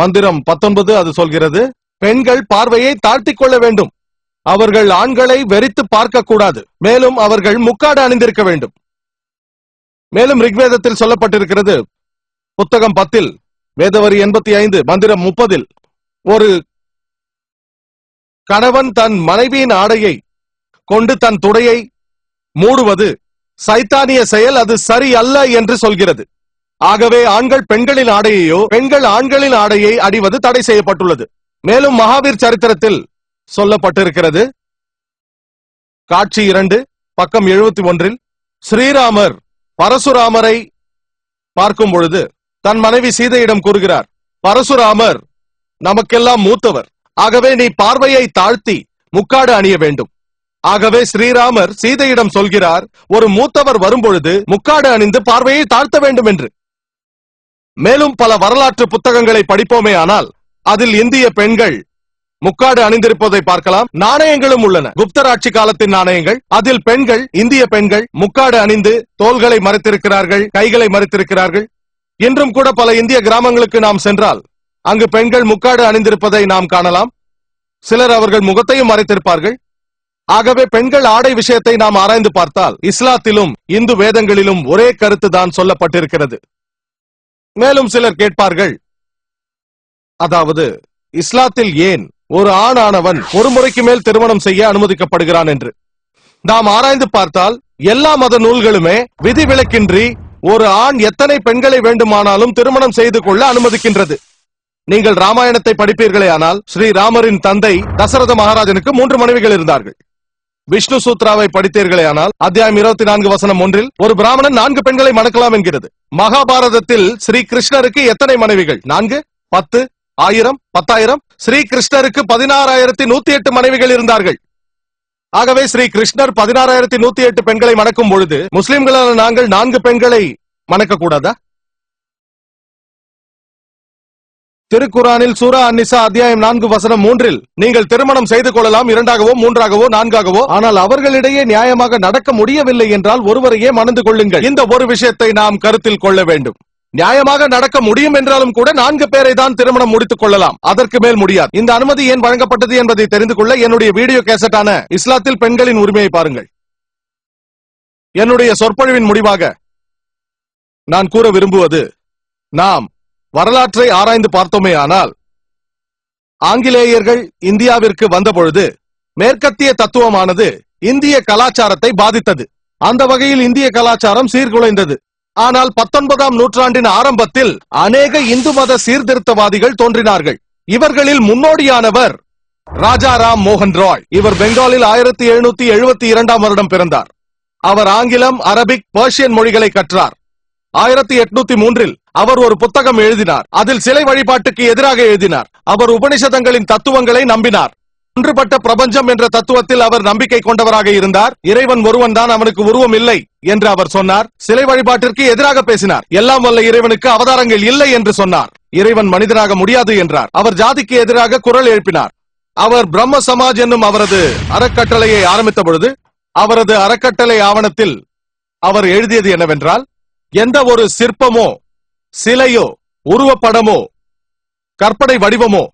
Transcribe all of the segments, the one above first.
மந்திரம் பத்தொன்பது அது சொல்கிறது பெண்கள் பார்வையை தாழ்த்திக் கொள்ள வேண்டும். அவர்கள் ஆண்களை வெறித்து பார்க்க கூடாது மேலும் அவர்கள் முக்காடு அணிந்திருக்க வேண்டும். மேலும் ரிக்வேதத்தில் சொல்லப்பட்டிருக்கிறது புத்தகம் பத்தில் வேதவரி எண்பத்தி ஐந்து மந்திரம் முப்பதில் ஒரு கணவன் தன் மனைவியின் ஆடையை கொண்டு தன் துடையை மூடுவது சைத்தானிய செயல் அது சரி அல்ல என்று சொல்கிறது. ஆகவே ஆண்கள் பெண்களின் ஆடையையோ பெண்கள் ஆண்களின் ஆடையை அடிவது தடை செய்யப்பட்டுள்ளது. மேலும் மகாவீர் சரித்திரத்தில் சொல்லப்பட்டிருக்கிறது. காட்சி இரண்டு பக்கம் எழுபத்தி ஒன்றில் ஸ்ரீராமர் பரசுராமரை பார்க்கும் பொழுது தன் மனைவி சீதையிடம் கூறுகிறார் பரசுராமர் நமக்கெல்லாம் மூத்தவர். ஆகவே நீ பார்வையை தாழ்த்தி முக்காடு அணிய வேண்டும். ஆகவே ஸ்ரீராமர் சீதையிடம் சொல்கிறார் ஒரு மூத்தவர் வரும்பொழுது முக்காடு அணிந்து பார்வையை தாழ்த்த வேண்டும் என்று. மேலும் பல வரலாற்று புத்தகங்களை படிப்போமே ஆனால் அதில் இந்திய பெண்கள் முக்காடு அணிந்திருப்பதை பார்க்கலாம். நாணயங்களும் உள்ளன. குப்தர் ஆட்சி காலத்தின் நாணயங்கள். அதில் பெண்கள் இந்திய பெண்கள் முக்காடு அணிந்து தோள்களை மறைத்திருக்கிறார்கள் கைகளை மறைத்திருக்கிறார்கள். இன்றும் கூட பல இந்திய கிராமங்களுக்கு நாம் சென்றால் அங்கு பெண்கள் முக்காடு அணிந்திருப்பதை நாம் காணலாம். சிலர் அவர்கள் முகத்தையும் மறைத்திருப்பார்கள். ஆகவே பெண்கள் ஆடை விஷயத்தை நாம் ஆராய்ந்து பார்த்தால் இஸ்லாத்திலும் இந்து வேதங்களிலும் ஒரே கருத்து தான் சொல்லப்பட்டிருக்கிறது. மேலும் சிலர் கேட்பார்கள். அதாவது இஸ்லாத்தில் ஏன் ஒரு ஆணானவன் ஒரு முறைக்கு மேல் திருமணம் செய்ய அனுமதிக்கப்படுகிறான் என்று? நாம் ஆராய்ந்து பார்த்தால் எல்லா மத நூல்களுமே விதிவிலக்கின்றி ஒரு ஆண் எத்தனை பெண்களை வேண்டுமானாலும் திருமணம் செய்து கொள்ள அனுமதிக்கின்றது. நீங்கள் ராமாயணத்தை படிப்பீர்களே ஆனால் ஸ்ரீராமரின் தந்தை தசரத மகாராஜனுக்கு மூன்று மனைவிகள் இருந்தார்கள். விஷ்ணு சூத்ராவை படித்தீர்களே ஆனால் அத்தியாயம் இருபத்தி நான்கு வசனம் ஒன்றில் ஒரு பிராமணன் நான்கு பெண்களை மணக்கலாம் என்கிறது. மகாபாரதத்தில் ஸ்ரீ கிருஷ்ணருக்கு எத்தனை மனைவிகள்? நான்கு பத்து ஆயிரம் பத்தாயிரம். ஸ்ரீ கிருஷ்ணருக்கு பதினாறாயிரத்தி நூத்தி எட்டு மனைவிகள் இருந்தார்கள். ஆகவே ஸ்ரீ கிருஷ்ணர் பதினாறாயிரத்தி நூத்தி எட்டு பெண்களை மணக்கும் பொழுது முஸ்லிம்களான நாங்கள் நான்கு பெண்களை மணக்க கூடாதா? திருக்குரானில் சூரா அன்னிசா அத்தியாயம் நான்கு வசனம் மூன்றில் நீங்கள் திருமணம் செய்து கொள்ளலாம் இரண்டாகவோ மூன்றாகவோ நான்காகவோ ஆனால் அவர்களிடையே நியாயமாக நடக்க முடியவில்லை என்றால் ஒருவரையே மணந்து கொள்ளுங்கள். இந்த ஒரு விஷயத்தை நாம் கருத்தில் கொள்ள வேண்டும். நியாயமாக நடக்க முடியும் என்றாலும் கூட நான்கு பேரை தான் திருமணம் முடித்துக் கொள்ளலாம். அதற்கு மேல் முடியாது. இந்த அனுமதி ஏன் வழங்கப்பட்டது என்பதை தெரிந்து கொள்ள என்னுடைய வீடியோ கேசட்டான இஸ்லாத்தில் பெண்களின் உரிமையை பாருங்கள். என்னுடைய சொற்பொழிவின் முடிவாக நான் கூற விரும்புவது நாம் வரலாற்றை ஆராய்ந்து பார்த்தோமே ஆனால் ஆங்கிலேயர்கள் இந்தியாவிற்கு வந்தபொழுது மேற்கத்திய தத்துவமானது இந்திய கலாச்சாரத்தை பாதித்தது. அந்த வகையில் இந்திய கலாச்சாரம் சீர்குலைந்தது. ஆனால் பத்தொன்பதாம் நூற்றாண்டின் ஆரம்பத்தில் அநேக இந்து மத சீர்திருத்தவாதிகள் தோன்றினார்கள். இவர்களில் முன்னோடியானவர் ராஜா ராம் மோகன் ராய். இவர் பெங்காலில் ஆயிரத்தி எழுநூத்தி எழுபத்தி இரண்டாம் வருடம் பிறந்தார். அவர் ஆங்கிலம் அரபிக் பர்ஷியன் மொழிகளை கற்றார். ஆயிரத்தி எட்நூத்தி மூன்றில் அவர் ஒரு புத்தகம் எழுதினார். அதில் சிலை வழிபாட்டுக்கு எதிராக எழுதினார். அவர் உபனிஷதங்களின் தத்துவங்களை நம்பினார். ஒன்றுபட்ட பிரபஞ்சம் என்ற தத்துவத்தில் அவர் நம்பிக்கை கொண்டவராக இருந்தார். இறைவன் ஒருவன் தான் அவனுக்கு உருவம் இல்லை என்று அவர் சொன்னார். சிலை வழிபாட்டிற்கு எதிராக பேசினார். எல்லாம் வல்ல இறைவனுக்கு அவதாரங்கள் இல்லை என்று சொன்னார். இறைவன் மனிதனாக முடியாது என்றார். அவர் ஜாதிக்கு எதிராக குரல் எழுப்பினார். அவர் பிரம்ம சமாஜ் என்னும் அவரது அறக்கட்டளையை ஆரம்பித்த பொழுது அவரது அறக்கட்டளை ஆவணத்தில் அவர் எழுதியது என்னவென்றால் எந்த ஒரு சிற்பமோ சிலையோ உருவப்படமோ கற்பனை வடிவமோ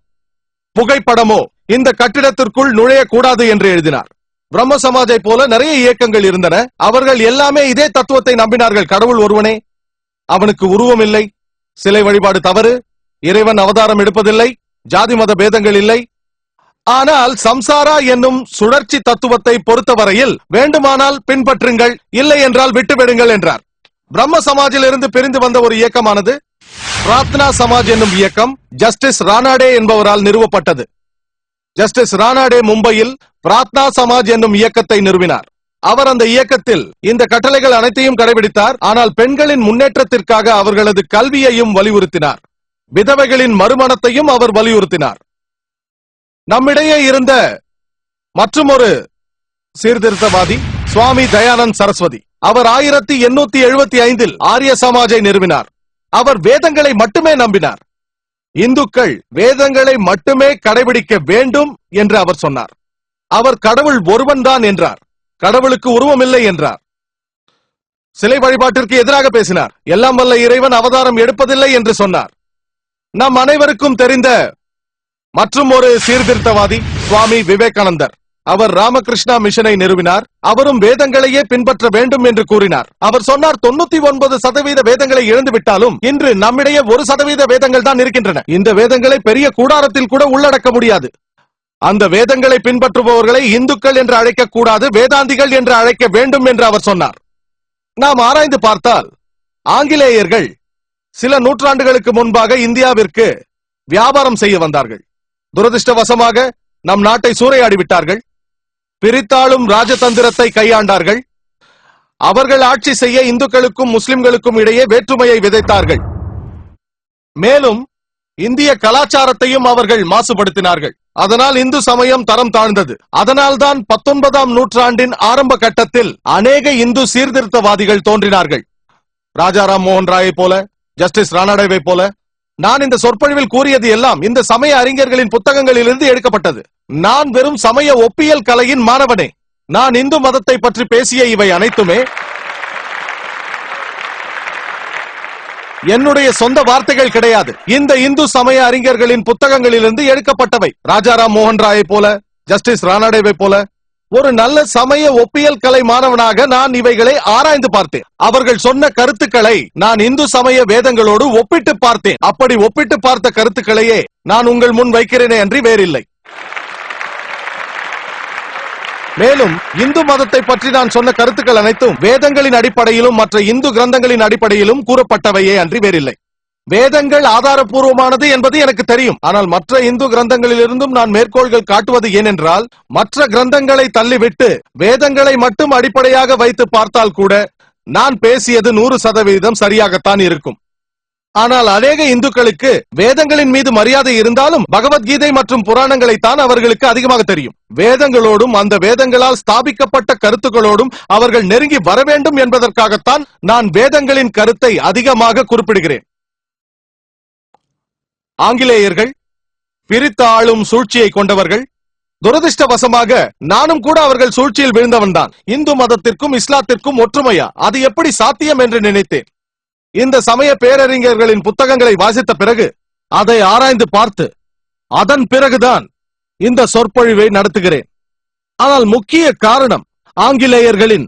புகைப்படமோ இந்த கட்டிடத்திற்குள் நுழையக்கூடாது என்று எழுதினார். பிரம்ம சமாஜை போல நிறைய இயக்கங்கள் இருந்தன. அவர்கள் எல்லாமே இதே தத்துவத்தை நம்பினார்கள். கடவுள் ஒருவனே அவனுக்கு உருவம் இல்லை சிலை வழிபாடு தவறு இறைவன் அவதாரம் எடுப்பதில்லை ஜாதி மத பேதங்கள் இல்லை. ஆனால் சம்சாரா என்னும் சுழற்சி தத்துவத்தை பொறுத்தவரையில் வேண்டுமானால் பின்பற்றுங்கள் இல்லை என்றால் விட்டுவிடுங்கள் என்றார். பிரம்ம சமாஜிலிருந்து பிரிந்து வந்த ஒரு இயக்கமானது பிரார்த்தனா சமாஜ் என்னும் இயக்கம் ஜஸ்டிஸ் ரானாடே என்பவரால் நிறுவப்பட்டது. ஜஸ்டிஸ் ரானாடே மும்பையில் பிரார்த்தனா சமாஜ் என்னும் இயக்கத்தை நிறுவினார். அவர் அந்த இயக்கத்தில் இந்த கட்டளைகள் அனைத்தையும் கடைபிடித்தார். ஆனால் பெண்களின் முன்னேற்றத்திற்காக அவர்களது கல்வியையும் வலியுறுத்தினார். விதவைகளின் மறுமணத்தையும் அவர் வலியுறுத்தினார். நம்மிடையே இருந்த மற்றுமொரு சீர்திருத்தவாதி சுவாமி தயானந்த் சரஸ்வதி. அவர் ஆயிரத்தி எண்ணூத்தி எழுபத்தி ஐந்தில் ஆரிய சமாஜை நிறுவினார். அவர் வேதங்களை மட்டுமே நம்பினார். இந்துக்கள் வேதங்களை மட்டுமே கடைபிடிக்க வேண்டும் என்று அவர் சொன்னார். அவர் கடவுள் ஒருவன் தான் என்றார். கடவுளுக்கு உருவமில்லை என்றார். சிலை வழிபாட்டிற்கு எதிராக பேசினார். எல்லாம் வல்ல இறைவன் அவதாரம் எடுப்பதில்லை என்று சொன்னார். நம் அனைவருக்கும் தெரிந்த மற்றும் ஒரு சீர்திருத்தவாதி சுவாமி விவேகானந்தர். அவர் ராமகிருஷ்ணா மிஷனை நிறுவினார். அவரும் வேதங்களையே பின்பற்ற வேண்டும் என்று கூறினார். அவர் சொன்னார் தொண்ணூத்தி ஒன்பது சதவீத வேதங்களை இழந்துவிட்டாலும் இன்று நம்மிடையே ஒரு சதவீத வேதங்கள் தான் இருக்கின்றன. இந்த வேதங்களை பெரிய கூடாரத்தில் கூட உள்ளடக்க முடியாது. அந்த வேதங்களை பின்பற்றுபவர்களை இந்துக்கள் என்று அழைக்க கூடாது வேதாந்திகள் என்று அழைக்க வேண்டும் என்று அவர் சொன்னார். நாம் ஆராய்ந்து பார்த்தால் ஆங்கிலேயர்கள் சில நூற்றாண்டுகளுக்கு முன்பாக இந்தியாவிற்கு வியாபாரம் செய்ய வந்தார்கள். துரதிருஷ்டவசமாக நம் நாட்டை சூறையாடி விட்டார்கள் பிரித்தாளும் ராஜதந்திரத்தை கையாண்டார்கள். அவர்கள் ஆட்சி செய்ய இந்துக்களுக்கும் முஸ்லிம்களுக்கும் இடையே வேற்றுமையை விதைத்தார்கள். மேலும் இந்திய கலாச்சாரத்தையும் அவர்கள் மாசுபடுத்தினார்கள். அதனால் இந்து சமயம் தரம் தாழ்ந்தது. அதனால்தான் பத்தொன்பதாம் நூற்றாண்டின் ஆரம்ப கட்டத்தில் அநேக இந்து சீர்திருத்தவாதிகள் தோன்றினார்கள். ராஜாராம் மோகன் ராயை போல ஜஸ்டிஸ் ராணாடேவை போல நான் இந்த சொற்பொழிவில் கூறியது எல்லாம் இந்த சமய அறிஞர்களின் புத்தகங்களிலிருந்து எடுக்கப்பட்டது. நான் வெறும் சமய ஒப்பியல் கலையின் மாணவனே. நான் இந்து மதத்தை பற்றி பேசிய இவை அனைத்துமே என்னுடைய சொந்த வார்த்தைகள் கிடையாது. இந்த இந்து சமய அறிஞர்களின் புத்தகங்களிலிருந்து எடுக்கப்பட்டவை. ராஜாராம் மோகன் ராயை போல ஜஸ்டிஸ் ராணாடேவை போல ஒரு நல்ல சமய ஒப்பியல் கலை மாணவனாக நான் இவைகளை ஆராய்ந்து பார்த்தேன். அவர்கள் சொன்ன கருத்துக்களை நான் இந்து சமய வேதங்களோடு ஒப்பிட்டு பார்த்தேன். அப்படி ஒப்பிட்டு பார்த்த கருத்துக்களையே நான் உங்கள் முன் வைக்கிறேனே அன்றி வேறில்லை. மேலும் இந்து மதத்தை பற்றி நான் சொன்ன கருத்துக்கள் அனைத்தும் வேதங்களின் அடிப்படையிலும் மற்ற இந்து கிரந்தங்களின் அடிப்படையிலும் கூறப்பட்டவையே அன்றி வேறில்லை. வேதங்கள் ஆதாரபூர்வமானது என்பது எனக்கு தெரியும். ஆனால் மற்ற இந்து கிரந்தங்களிலிருந்தும் நான் மேற்கோள்கள் காட்டுவது ஏனென்றால் மற்ற கிரந்தங்களை தள்ளிவிட்டு வேதங்களை மட்டும் அடிப்படையாக வைத்து பார்த்தால் கூட நான் பேசியது நூறு சதவீதம் சரியாகத்தான் இருக்கும். ஆனால் அநேக இந்துக்களுக்கு வேதங்களின் மீது மரியாதை இருந்தாலும் பகவத்கீதை மற்றும் புராணங்களை தான் அவர்களுக்கு அதிகமாக தெரியும். வேதங்களோடும் அந்த வேதங்களால் ஸ்தாபிக்கப்பட்ட கருத்துக்களோடும் அவர்கள் நெருங்கி வர வேண்டும் என்பதற்காகத்தான் நான் வேதங்களின் கருத்தை அதிகமாக குறிப்பிடுகிறேன். ஆங்கிலேயர்கள் பிரித்தாளும் சூழ்ச்சியை கொண்டவர்கள். துரதிர்ஷ்டவசமாக நானும் கூட அவர்கள் சூழ்ச்சியில் விழுந்தவன் தான் இந்து மதத்திற்கும் இஸ்லாத்திற்கும் ஒற்றுமையா? அது எப்படி சாத்தியம் என்று நினைத்தேன். இந்த சமய பேரறிஞர்களின் புத்தகங்களை வாசித்த பிறகு அதை ஆராய்ந்து பார்த்து அதன் பிறகுதான் இந்த சொற்பொழிவை நடத்துகிறேன். ஆனால் முக்கிய காரணம் ஆங்கிலேயர்களின்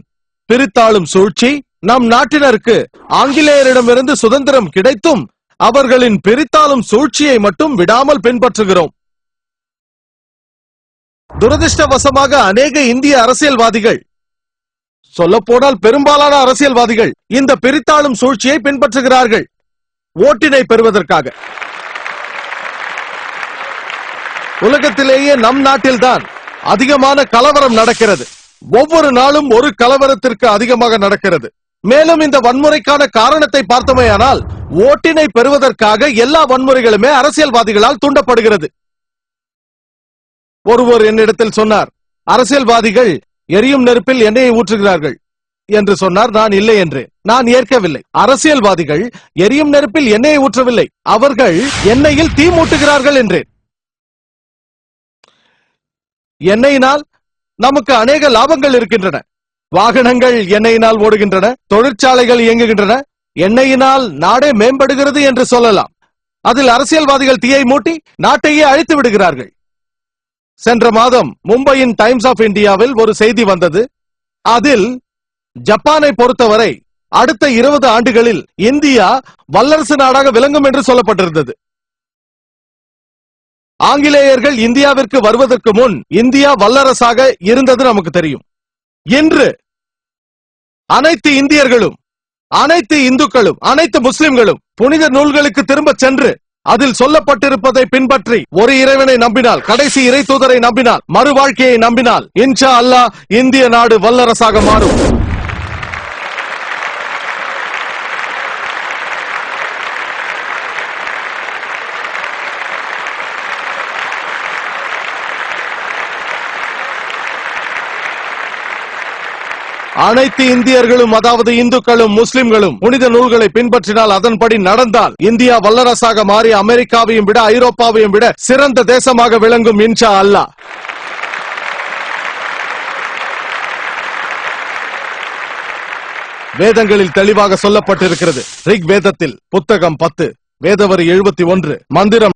பிரித்தாளும் சூழ்ச்சி நம் நாட்டினருக்கு ஆங்கிலேயரிடமிருந்து சுதந்திரம் கிடைத்தும் அவர்களின் பிரித்தாளும் சூழ்ச்சியை மட்டும் விடாமல் பின்பற்றுகிறோம். துரதிர்ஷ்டவசமாக அநேக இந்திய அரசியல்வாதிகள் சொல்லப்போனால் பெரும்பாலான அரசியல்வாதிகள் இந்த பிரித்தாளும் சூழ்ச்சியை பின்பற்றுகிறார்கள் ஓட்டினை பெறுவதற்காக. உலகத்திலேயே நம் நாட்டில்தான் அதிகமான கலவரம் நடக்கிறது. ஒவ்வொரு நாளும் ஒரு கலவரத்திற்கு அதிகமாக நடக்கிறது. மேலும் இந்த வன்முறைக்கான காரணத்தை பார்த்தோமேயானால் ஓட்டினை பெறுவதற்காக எல்லா வன்முறைகளுமே அரசியல்வாதிகளால் தூண்டப்படுகிறது. ஒருவர் என்னிடத்தில் சொன்னார் அரசியல்வாதிகள் எரியும் நெருப்பில் எண்ணெயை ஊற்றுகிறார்கள். என்று சொன்னார் நான் இல்லை என்று. நான் ஏற்கவில்லை. அரசியல்வாதிகள் எரியும் நெருப்பில் எண்ணெயை ஊற்றவில்லை. அவர்கள் எண்ணெயில் தீ மூட்டுகிறார்கள் என்றேன் எண்ணெயினால் நமக்கு அநேக லாபங்கள் இருக்கின்றன. வாகனங்கள் எண்ணெயினால் ஓடுகின்றன தொழிற்சாலைகள் இயங்குகின்றன எண்ணெயினால் நாடே மேம்படுகிறது என்று சொல்லலாம். அதில் அரசியல்வாதிகள் தீயை மூட்டி நாட்டையே அழித்து விடுகிறார்கள். சென்ற மாதம் மும்பையின் டைம்ஸ் ஆஃப் இந்தியாவில் ஒரு செய்தி வந்தது. அதில் ஜப்பானை பொறுத்தவரை அடுத்த இருபது ஆண்டுகளில் இந்தியா வல்லரசு நாடாக விளங்கும் என்று சொல்லப்பட்டிருந்தது. ஆங்கிலேயர்கள் இந்தியாவிற்கு வருவதற்கு முன் இந்தியா வல்லரசாக இருந்தது நமக்கு தெரியும். இன்று அனைத்து இந்தியர்களும் அனைத்து இந்துக்களும் அனைத்து முஸ்லிம்களும் புனித நூல்களுக்கு திரும்ப சென்று அதில் சொல்லப்பட்டிருப்பதை பின்பற்றி ஒரு இறைவனை நம்பினால் கடைசி இறை தூதரை நம்பினால் மறு வாழ்க்கையை நம்பினால் இன்ஷா அல்லாஹ் இந்திய நாடு வல்லரசாக மாறும். அனைத்து இந்தியர்களும் அதாவது இந்துக்களும் முஸ்லிம்களும் புனித நூல்களை பின்பற்றினால் அதன்படி நடந்தால் இந்தியா வல்லரசாக மாறி அமெரிக்காவையும் விட ஐரோப்பாவையும் விட சிறந்த தேசமாக விளங்கும் இன்ஷா அல்லா. வேதங்களில் தெளிவாக சொல்லப்பட்டிருக்கிறது. ரிக் வேதத்தில் புத்தகம் பத்து வேதவரி எழுபத்தி ஒன்று மந்திரம்